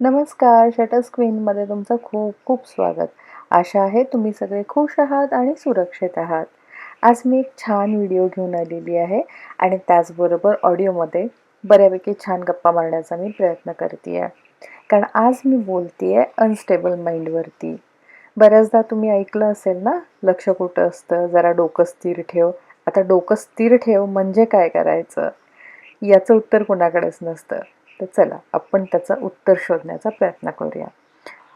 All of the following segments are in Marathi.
नमस्कार शटर स्क्रीनमध्ये तुमचं खूप खूप स्वागत. आशा आहे तुम्ही सगळे खुश आहात आणि सुरक्षित आहात. आज मी एक छान व्हिडिओ घेऊन आलेली आहे आणि त्याचबरोबर ऑडिओमध्ये बऱ्यापैकी छान गप्पा मारण्याचा मी प्रयत्न करते आहे कारण आज मी बोलते आहे अनस्टेबल माइंडवरती बऱ्याचदा तुम्ही ऐकलं असेल ना लक्ष कुठं असतं जरा डोकं स्थिर ठेव. आता डोकं स्थिर ठेव म्हणजे काय करायचं? याचं उत्तर कोणाकडेच नसतं. म्हटलं चला आपण त्याचं उत्तर शोधण्याचा प्रयत्न करूया.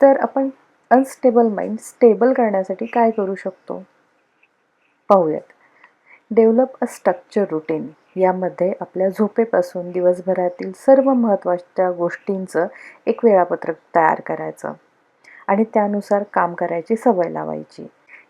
तर आपण अनस्टेबल माइंड स्टेबल करण्यासाठी काय करू शकतो? पाहूयात. डेव्हलप अ स्ट्रक्चर रुटीन यामध्ये आपल्या झोपेपासून दिवसभरातील सर्व महत्त्वाच्या गोष्टींचं एक वेळापत्रक तयार करायचं आणि त्यानुसार काम करायची सवय लावायची.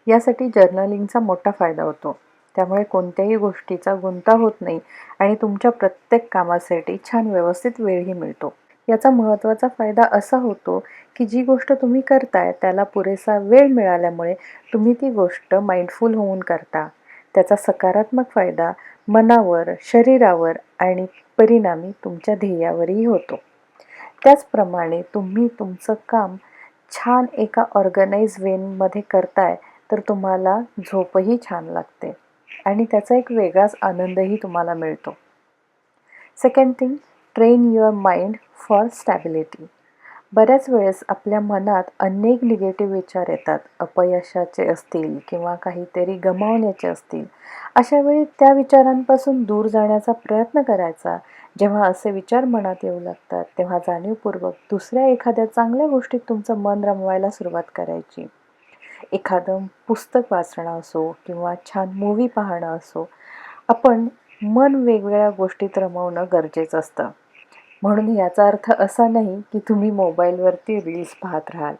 यासाठी जर्नलिंगचा मोठा फायदा होतो. त्यामुळे कोणत्याही गोष्टीचा गुंता होत नाही आणि तुमच्या प्रत्येक कामासाठी छान व्यवस्थित वेळही मिळतो. याचा महत्त्वाचा फायदा असा होतो की जी गोष्ट तुम्ही करताय त्याला पुरेसा वेळ मिळाल्यामुळे तुम्ही ती गोष्ट माइंडफुल होऊन करता. त्याचा सकारात्मक फायदा मनावर शरीरावर आणि परिणामी तुमच्या ध्येयावरही होतो. त्याचप्रमाणे तुम्ही तुमचं काम छान एका ऑर्गनाईज वेनमध्ये करताय तर तुम्हाला झोपही छान लागते. आणि त्याचा एक वेगळाच आनंदही तुम्हाला मिळतो. Second thing train your mind for stability बऱ्याच वेळेस आपल्या मनात अनेक निगेटिव्ह विचार येतात. अपयशाचे असतील किंवा काहीतरी गमावण्याचे असतील. अशा वेळी त्या विचारांपासून दूर जाण्याचा प्रयत्न करायचा. जेव्हा असे विचार मनात येऊ लागतात तेव्हा जाणीवपूर्वक दुसऱ्या एखाद्या चांगल्या गोष्टीत तुमचं मन रमवायला सुरुवात करायची. एखादं पुस्तक वाचणं असो किंवा छान मूवी पाहणं असो आपण मन वेगवेगळ्या गोष्टीत रमवणं गरजेचं असतं. म्हणून याचा अर्थ असा नाही की तुम्ही मोबाईलवरती रील्स पाहत राहाल.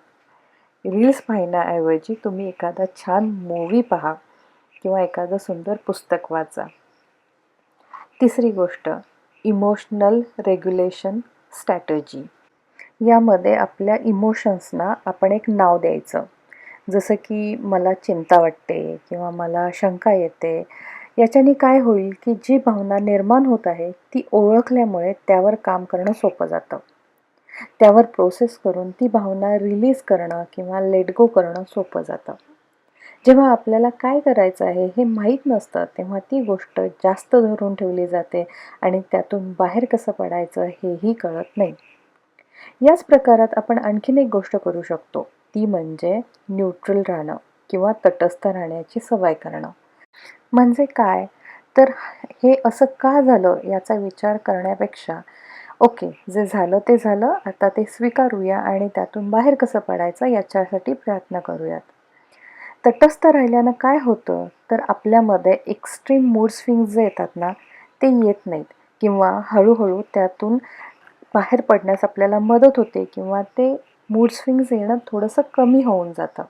रील्स पाहण्याऐवजी तुम्ही एखादा छान मूवी पहा किंवा एखादं सुंदर पुस्तक वाचा. तिसरी गोष्ट इमोशनल रेग्युलेशन स्ट्रॅटजी यामध्ये आपल्या इमोशन्सना आपण एक नाव द्यायचं. जसं की मला चिंता वाटते किंवा मला शंका येते याच्याने काय होईल की जी भावना निर्माण होत आहे ती ओळखल्यामुळे त्यावर काम करणं सोपं जातं. त्यावर प्रोसेस करून ती भावना रिलीज करणं किंवा लेट गो करणं सोपं जातं. जेव्हा आपल्याला काय करायचं आहे हे माहीत नसतं तेव्हा ती गोष्ट जास्त धरून ठेवली जाते आणि त्यातून बाहेर कसं पडायचं हेही कळत नाही. याच प्रकारात आपण आणखीन एक गोष्ट करू शकतो. ती म्हणजे न्यूट्रल राहणं किंवा तटस्थ राहण्याची सवय करणं. म्हणजे काय? तर हे असं का झालं याचा विचार करण्यापेक्षा ओके जे झालं ते झालं आता ते स्वीकारूया आणि त्यातून बाहेर कसं पडायचं याच्यासाठी प्रयत्न करूयात. तटस्थ राहिल्यानं काय होतं? तर आपल्यामध्ये एक्स्ट्रीम मूड स्विंग जे येतात ना ते येत नाहीत किंवा हळूहळू त्यातून बाहेर पडण्यास आपल्याला मदत होते किंवा ते मूड स्विंग्स येणं थोडंसं कमी होऊन जातं.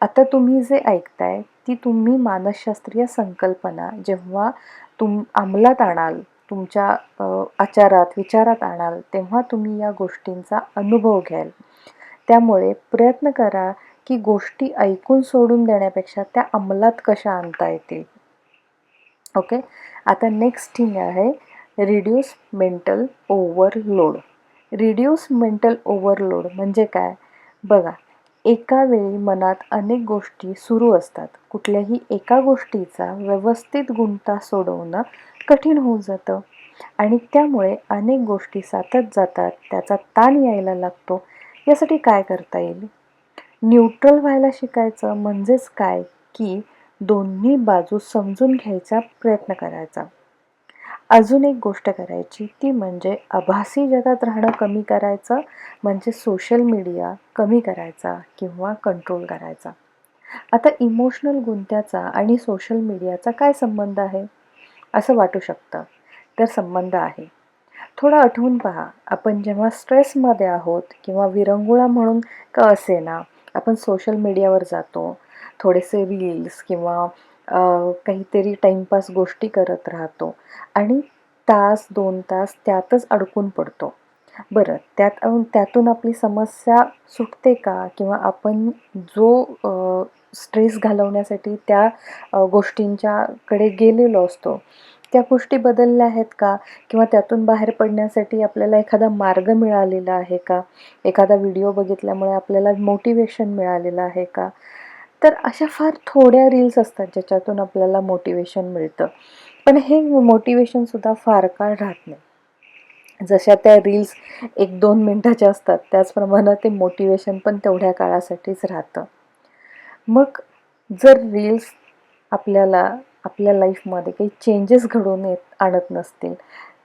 आता तुम्ही जे ऐकताय ती तुम्ही मानसशास्त्रीय संकल्पना जेव्हा तुम अंमलात आणाल तुमच्या आचारात विचारात आणाल तेव्हा तुम्ही या गोष्टींचा अनुभव घ्याल. त्यामुळे प्रयत्न करा की गोष्टी ऐकून सोडून देण्यापेक्षा त्या अंमलात कशा आणता येतील. ओके? आता नेक्स्ट थिंग आहे reduce mental overload reduce mental overload म्हणजे काय? बघा एका वेळी मनात अनेक गोष्टी सुरू असतात. कुठल्याही एका गोष्टीचा व्यवस्थित गुंता सोडवणं कठीण होऊन जातं. आणि त्यामुळे अनेक गोष्टी सातत जातात त्याचा ताण यायला लागतो. यासाठी काय करता येईल? न्यूट्रल व्हायला शिकायचं म्हणजेच काय? की दोन्ही बाजू समजून घ्यायचा प्रयत्न करायचा. अजून एक गोष्ट करायची ती म्हणजे आभासी जगात राहणं कमी करायचं म्हणजे सोशल मीडिया कमी करायचा किंवा कंट्रोल करायचा. आता इमोशनल गुंत्याचा आणि सोशल मीडियाचा काय संबंध आहे? असं वाटू शकतं. तर संबंध आहे. थोडं आठवून पहा आपण जेव्हा स्ट्रेसमध्ये आहोत किंवा विरंगुळा म्हणून का असे ना आपण सोशल मीडियावर जातो. थोडेसे रील्स किंवा काहीतरी टाईमपास गोष्टी करत राहतो. आणि तास दोन तास त्यातच अडकून पडतो. बरं त्यात त्यातून आपली समस्या सुटते का? किंवा आपण जो स्ट्रेस घालवण्यासाठी त्या गोष्टींच्याकडे गेलेलो असतो त्या गोष्टी बदलल्या आहेत का? किंवा त्यातून बाहेर पडण्यासाठी आपल्याला एखादा मार्ग मिळालेला आहे का? एखादा व्हिडिओ बघितल्यामुळे आपल्याला मोटिवेशन मिळालेलं आहे का? तर अशा फार थोड्या रील्स असतात ज्याच्यातून आपल्याला मोटिवेशन मिळतं. पण हे मोटिवेशनसुद्धा फार काळ राहत नाही. जशा त्या रील्स एक दोन मिनटाच्या असतात त्याचप्रमाणे ते मोटिवेशन पण तेवढ्या काळासाठीच राहतं. मग जर रील्स आपल्याला आपल्या लाईफमध्ये काही चेंजेस घडवून येत आणत नसतील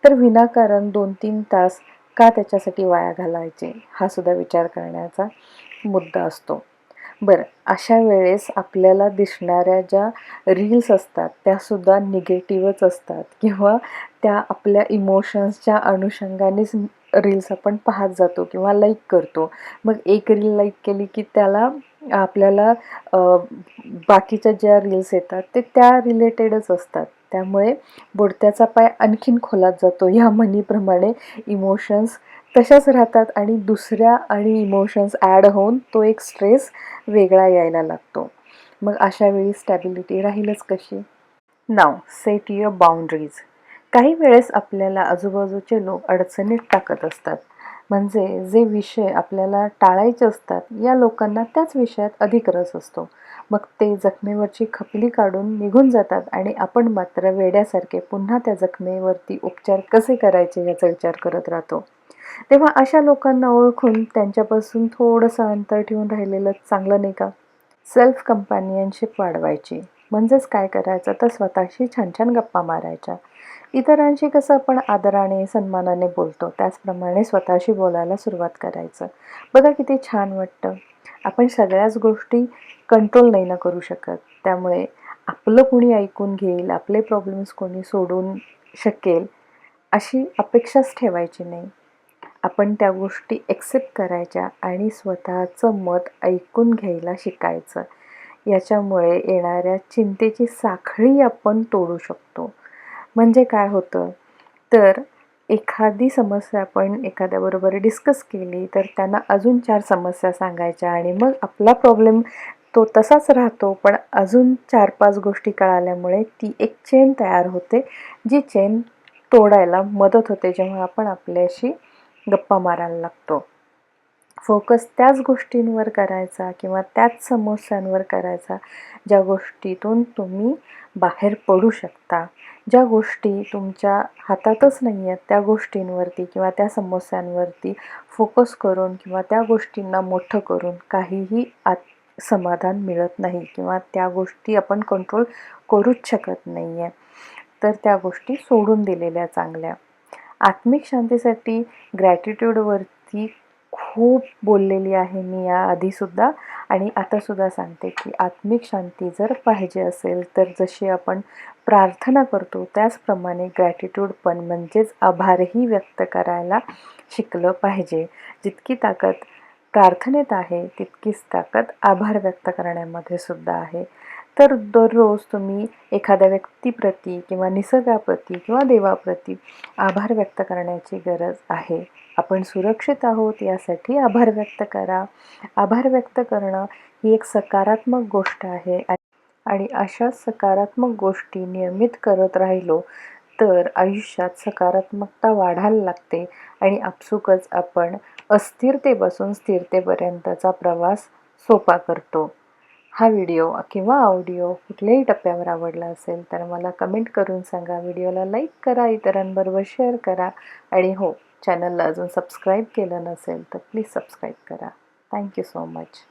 तर विनाकारण दोन तीन तास का त्याच्यासाठी वाया घालायचे? हा सुद्धा विचार करण्याचा मुद्दा असतो. बरं अशा वेळेस आपल्याला दिसणाऱ्या ज्या रील्स असतात त्यासुद्धा निगेटिव्हच असतात. किंवा त्या आपल्या इमोशन्सच्या अनुषंगानेच रील्स आपण पाहत जातो किंवा लाईक करतो. मग एक रील लाईक केली की त्याला आपल्याला बाकीच्या ज्या रील्स येतात ते त्या रिलेटेडच असतात. त्यामुळे बुडत्याचा पाय आणखीन खोलात जातो. या म्हणीप्रमाणे इमोशन्स तशाच राहतात आणि दुसऱ्या आणि इमोशन्स ॲड होऊन तो एक स्ट्रेस वेगळा यायला लागतो. मग अशा वेळी स्टॅबिलिटी राहीलच कशी? नाव सेट युअर बाउंड्रीज काही वेळेस आपल्याला आजूबाजूचे लोक अडचणीत टाकत असतात. म्हणजे जे विषय आपल्याला टाळायचे असतात या लोकांना त्याच विषयात अधिक रस असतो. मग ते जखमेवरची खपली काढून निघून जातात आणि आपण मात्र वेड्यासारखे पुन्हा त्या जखमेवरती उपचार कसे करायचे याचा विचार करत राहतो. तेव्हा अशा लोकांना ओळखून त्यांच्यापासून थोडंसं अंतर ठेवून राहिलेलं चांगलं नाही का? सेल्फ कंपॅनियनशिप वाढवायची. म्हणजेच काय करायचं? तर स्वतःशी छान छान गप्पा मारायच्या. इतरांशी कसं आपण आदराने सन्मानाने बोलतो त्याचप्रमाणे स्वतःशी बोलायला सुरुवात करायचं. बघा किती छान वाटतं. आपण सगळ्याच गोष्टी कंट्रोल नाही ना करू शकत. त्यामुळे आपलं कोणी ऐकून घेईल आपले प्रॉब्लेम्स कोणी सोडून शकेल अशी अपेक्षाच ठेवायची नाही. आपण त्या गोष्टी एक्सेप्ट करायच्या आणि स्वतःचं मत ऐकून घ्यायला शिकायचं. याच्यामुळे येणाऱ्या चिंतेची साखळी आपण तोडू शकतो. म्हणजे काय होतं? तर एखादी समस्या आपण एखाद्याबरोबर डिस्कस केली तर त्यांना अजून चार समस्या सांगायच्या आणि मग आपला प्रॉब्लेम तो तसाच राहतो पण अजून चार पाच गोष्टी कळाल्यामुळे ती एक चेन तयार होते जी चेन तोडायला मदत होते जेव्हा आपण आपल्याशी गप्पा मारायला लागतो. फोकस त्याच गोष्टींवर करायचा किंवा त्याच समस्यांवर करायचा ज्या गोष्टीतून तुम्ही बाहेर पडू शकता. ज्या गोष्टी तुमच्या हातातच नाही आहेत त्या गोष्टींवरती किंवा त्या समस्यांवरती फोकस करून किंवा त्या गोष्टींना मोठं करून काहीही आत समाधान मिळत नाही किंवा त्या गोष्टी आपण कंट्रोल करूच शकत नाही आहे तर त्या गोष्टी सोडून दिलेल्या चांगल्या. आत्मिक शांतीसाठी ग्रॅटिट्यूडवरती खूप बोललेली आहे मी या आधीसुद्धा आणि आतासुद्धा सांगते की आत्मिक शांती जर पाहिजे असेल तर जशी आपण प्रार्थना करतो त्याचप्रमाणे ग्रॅटिट्यूड पण म्हणजेच आभारही व्यक्त करायला शिकलं पाहिजे. जितकी ताकद प्रार्थनेत आहे तितकीच ताकद आभार व्यक्त करण्यामध्ये सुद्धा आहे. तर दररोज तुम्ही एखाद्या व्यक्तीप्रती किंवा निसर्गाप्रती किंवा देवाप्रती आभार व्यक्त करण्याची गरज आहे. आपण सुरक्षित आहोत यासाठी आभार व्यक्त करा. आभार व्यक्त करणं ही एक सकारात्मक गोष्ट आहे आणि अशा सकारात्मक गोष्टी नियमित करत राहिलो तर आयुष्यात सकारात्मकता वाढायला लागते आणि आपसुकच आपण अस्थिरतेपासून स्थिरतेपर्यंतचा प्रवास सोपा करतो. हा व्हिडिओ किंवा ऑडिओ कुठल्याही टप्प्यावर आवडला असेल तर मला कमेंट करून सांगा. व्हिडिओला लाईक करा इतरांबरोबर शेअर करा. आणि हो चॅनलला अजून सबस्क्राईब केलं नसेल तर प्लीज सबस्क्राईब करा. Thank you so much